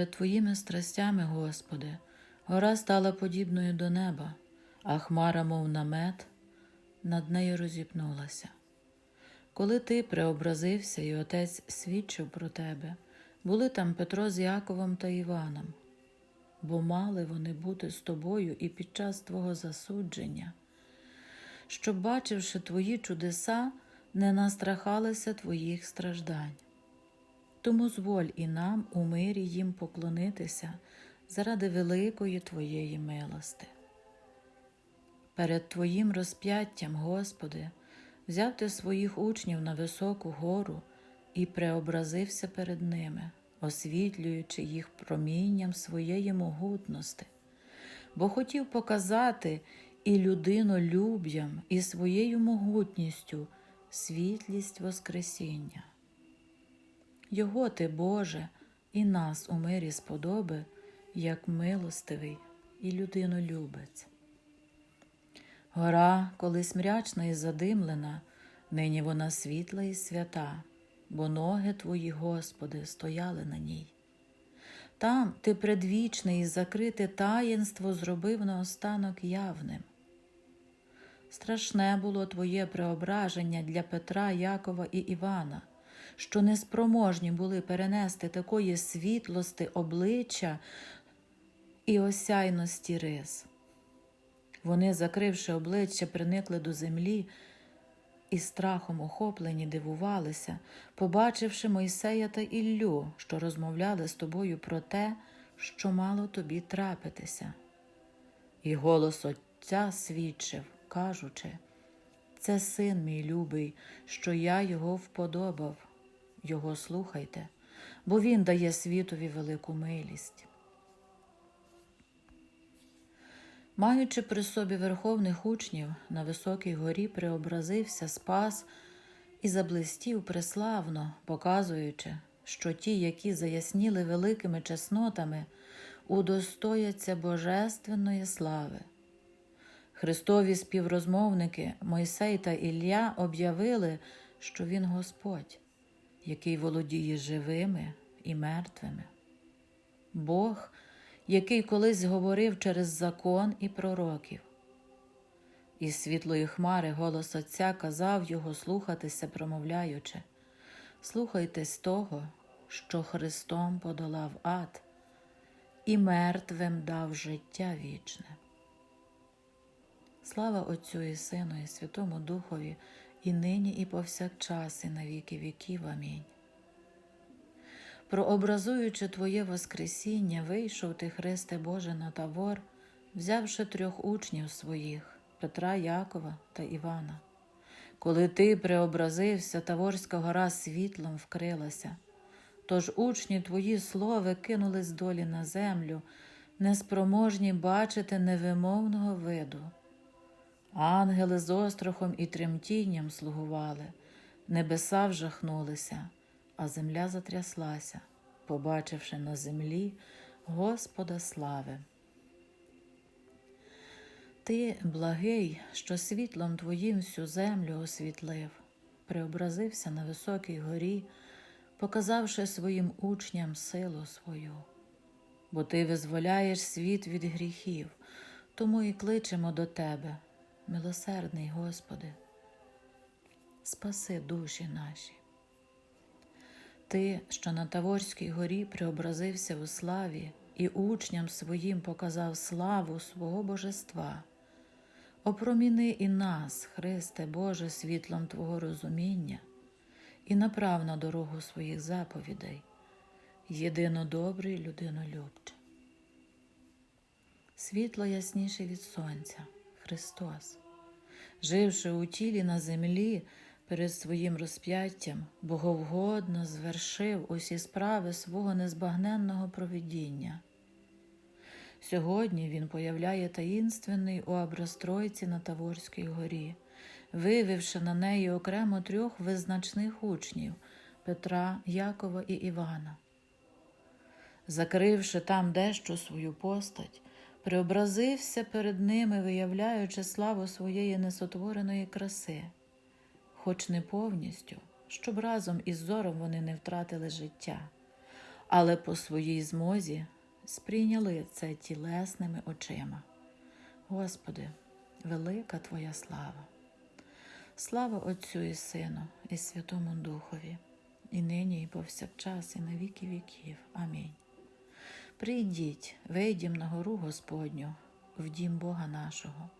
Перед Твоїми страстями, Господи, гора стала подібною до неба, а хмара, мов намет, над нею розіпнулася. Коли ти преобразився і отець свідчив про тебе, були там Петро з Яковом та Іваном, бо мали вони бути з тобою і під час твого засудження, щоб, бачивши твої чудеса, не настрахалися твоїх страждань. Тому зволь і нам у мирі їм поклонитися заради великої Твоєї милости. Перед Твоїм розп'яттям, Господи, взяв ти своїх учнів на високу гору і преобразився перед ними, освітлюючи їх промінням своєї могутності, бо хотів показати і людинолюб'ям, і своєю могутністю світлість Воскресіння. Його ти, Боже, і нас у мирі сподоби, як милостивий і людинолюбець. Гора, колись мрячна і задимлена, нині вона світла і свята, бо ноги твої, Господи, стояли на ній. Там ти предвічне і закрите таїнство зробив наостанок явним. Страшне було твоє преображення для Петра, Якова і Івана, що неспроможні були перенести такої світлости обличчя і осяйності рис. Вони, закривши обличчя, приникли до землі і страхом охоплені дивувалися, побачивши Мойсея та Іллю, що розмовляли з тобою про те, що мало тобі трапитися. І голос Отця свідчив, кажучи, це син мій любий, що я його вподобав. Його слухайте, бо він дає світові велику милість. Маючи при собі верховних учнів, на високій горі преобразився спас і заблистів преславно, показуючи, що ті, які заясніли великими чеснотами, удостояться божественної слави. Христові співрозмовники Мойсей та Ілля об'явили, що Він Господь, який володіє живими і мертвими. Бог – який колись говорив через закон і пророків. Із світлої хмари голос Отця казав його слухатися, промовляючи Слухайтесь того, що Христом подолав ад і мертвим дав життя вічне. Слава Отцю і Сину, і Святому Духові, і нині, і повсякчас, і на віки віків. Амінь. Прообразуючи Твоє Воскресіння, вийшов ти, Христе Боже, на тавор, взявши трьох учнів своїх Петра, Якова та Івана. Коли ти преобразився, Таворська гора світлом вкрилася. Тож учні твої слови кинули з долі на землю, неспроможні бачити невимовного виду. Ангели з острахом і тремтінням слугували, небеса вжахнулися а земля затряслася, побачивши на землі Господа слави. Ти, благий, що світлом твоїм всю землю освітлив, преобразився на високій горі, показавши своїм учням силу свою, бо ти визволяєш світ від гріхів, тому і кличемо до тебе, милосердний Господи, спаси душі наші. Ти, що на Таворській горі преобразився у славі і учням своїм показав славу свого божества, опроміни і нас, Христе Боже, світлом Твого розуміння, і направ на дорогу своїх заповідей, єдино добрий людинолюбче. Світло ясніше від Сонця, Христос, живши у тілі на землі перед своїм розп'яттям боговгодно звершив усі справи свого незбагненного провидіння. Сьогодні він появляє таїнственний у Абрастройці на Таворській горі, вивівши на неї окремо трьох визначних учнів Петра, Якова і Івана. Закривши там дещо свою постать, преобразився перед ними, виявляючи славу своєї несотвореної краси хоч не повністю, щоб разом із зором вони не втратили життя, але по своїй змозі сприйняли це тілесними очима. Господи, велика Твоя слава! Слава Отцю і Сину, і Святому Духові, і нині, і повсякчас, і на віки віків. Амінь. Прийдіть, вийдім на гору Господню, в дім Бога нашого,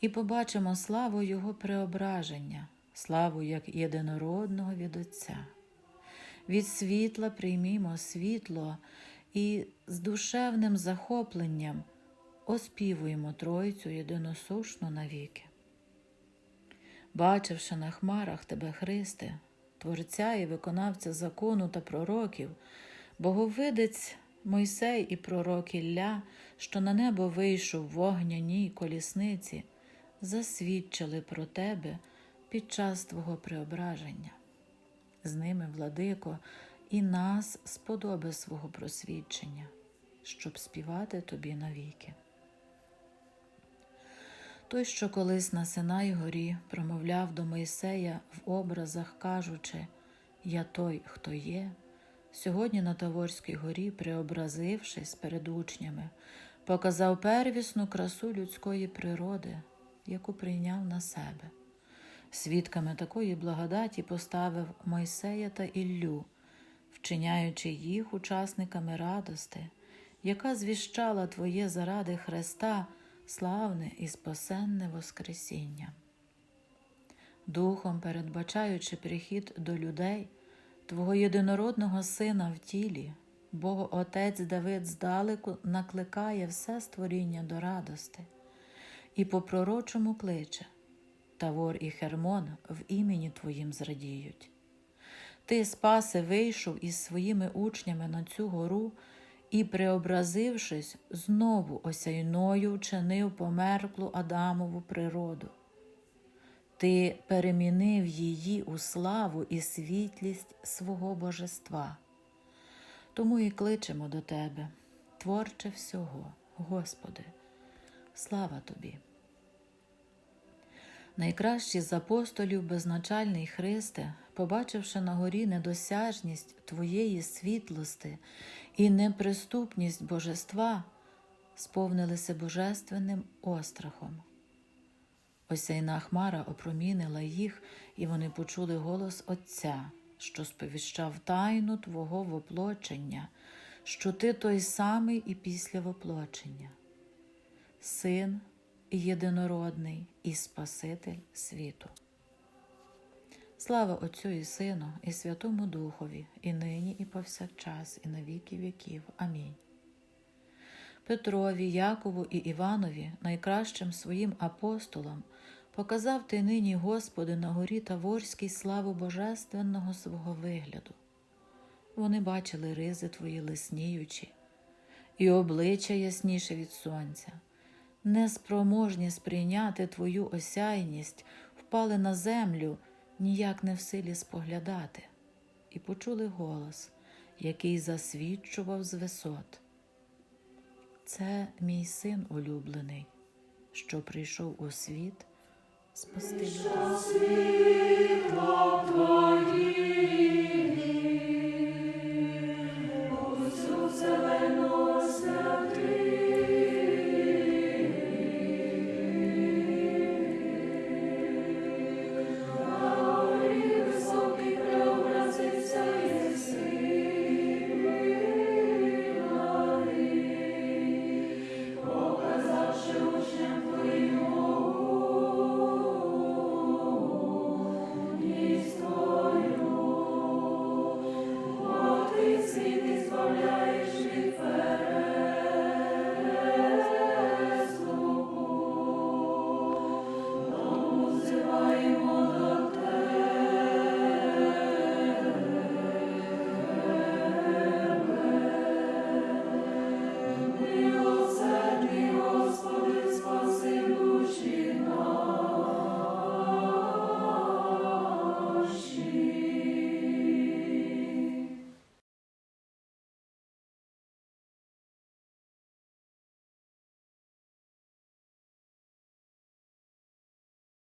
і побачимо славу Його преображення, славу як єдинородного від Отця. Від світла приймімо світло і з душевним захопленням оспівуємо Тройцю єдиносушну навіки. Бачивши на хмарах тебе, Христе, Творця і виконавця закону та пророків, боговидець Мойсей і пророк Ілля, що на небо вийшов в вогняній колісниці, засвідчили про тебе під час твого преображення. З ними, владико, і нас сподоби свого просвідчення, щоб співати тобі навіки. Той, що колись на Синай горі промовляв до Мойсея в образах, кажучи Я той, хто є, сьогодні на Таворській горі, преобразившись перед учнями, показав первісну красу людської природи, яку прийняв на себе. Свідками такої благодаті поставив Мойсея та Іллю, вчиняючи їх учасниками радости, яка звіщала Твоє заради Христа славне і спасенне Воскресіння. Духом передбачаючи прихід до людей, Твого єдинородного Сина в тілі, Бог Отець Давид здалеку накликає все створіння до радости і по пророчому кличе Тавор і Хермон в імені Твоїм зрадіють. Ти, спасе, вийшов із своїми учнями на цю гору і, преобразившись, знову осяйною вчинив померклу Адамову природу. Ти перемінив її у славу і світлість свого божества. Тому і кличемо до Тебе, творче всього, Господи, слава Тобі. Найкращий з апостолів, безначальний Христе, побачивши на горі недосяжність Твоєї світлости і неприступність божества, сповнилися божественним острахом. Осяйна хмара опромінила їх, і вони почули голос Отця, що сповіщав тайну Твого воплочення, що Ти той самий і після воплочення. Син єдинородний і Спаситель світу. Слава Отцю і Сину, і Святому Духові, і нині, і повсякчас, і на віки віків. Амінь. Петрові, Якову і Іванові, найкращим своїм апостолам, показав ти нині, Господи, на горі Таворській славу божественного свого вигляду. Вони бачили ризи твої лисніючі, і обличчя ясніше від сонця неспроможні сприйняти твою осяйність, впали на землю, ніяк не в силі споглядати, і почули голос, який засвідчував з висот. Це мій син улюблений, що прийшов у світ спасти людей. Зелену